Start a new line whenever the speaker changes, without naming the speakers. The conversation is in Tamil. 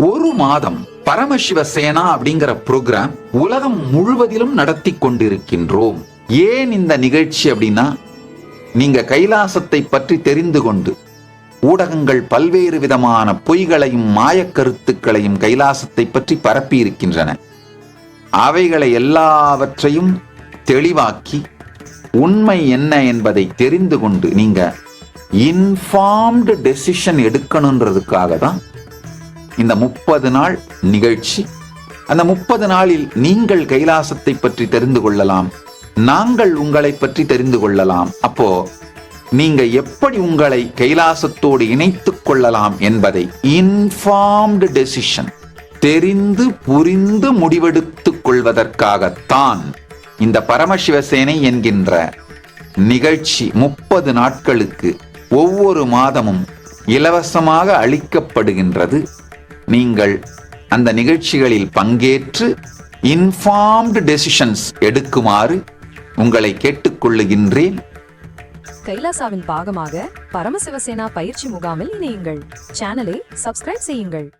ஒரு மாதம் பரமசிவ சேனா அப்படிங்கிற ப்ரோக்ராம் உலகம் முழுவதிலும் நடத்தி கொண்டிருக்கின்றோம். ஏன் இந்த நிகழ்ச்சி அப்படின்னா நீங்க கைலாசத்தை பற்றி தெரிந்து கொண்டு ஊடகங்கள் பல்வேறு விதமான பொய்களையும் மாயக்கருத்துக்களையும் கைலாசத்தை பற்றி பரப்பி இருக்கின்றன அவைகளை எல்லாவற்றையும் தெளிவாக்கி உண்மை என்ன என்பதை தெரிந்து கொண்டு நீங்க இன்ஃபார்ம்டு டெசிஷன் எடுக்கணுன்றதுக்காக தான் இந்த முப்பது நாள் நிகழ்ச்சி. அந்த முப்பது நாளில் நீங்கள் கைலாசத்தை பற்றி தெரிந்து கொள்ளலாம். நாங்கள் உங்களை பற்றி தெரிந்து கொள்ளலாம். அப்போ நீங்க எப்படி உங்களை கைலாசத்தோடு இணைத்துக் கொள்ளலாம் என்பதை இன்ஃபார்ம்டு டெசிஷன் தெரிந்து புரிந்து முடிவெடுத்துக் கொள்வதற்காகத்தான் இந்த பரமசிவசேனை என்கின்ற நிகழ்ச்சி முப்பது நாட்களுக்கு ஒவ்வொரு மாதமும் இலவசமாக அளிக்கப்படுகின்றது. நீங்கள் அந்த நிகழ்ச்சிகளில் பங்கேற்று இன்ஃபார்ம்டு டெசிஷன்ஸ் எடுக்குமாறு உங்களை கேட்டுக்கொள்ளுகின்றேன்.
கைலாசாவின் பாகமாக பரமசிவசேனா பயிற்சி முகாமில் இணையுங்கள். சேனலை சப்ஸ்கிரைப் செய்யுங்கள்.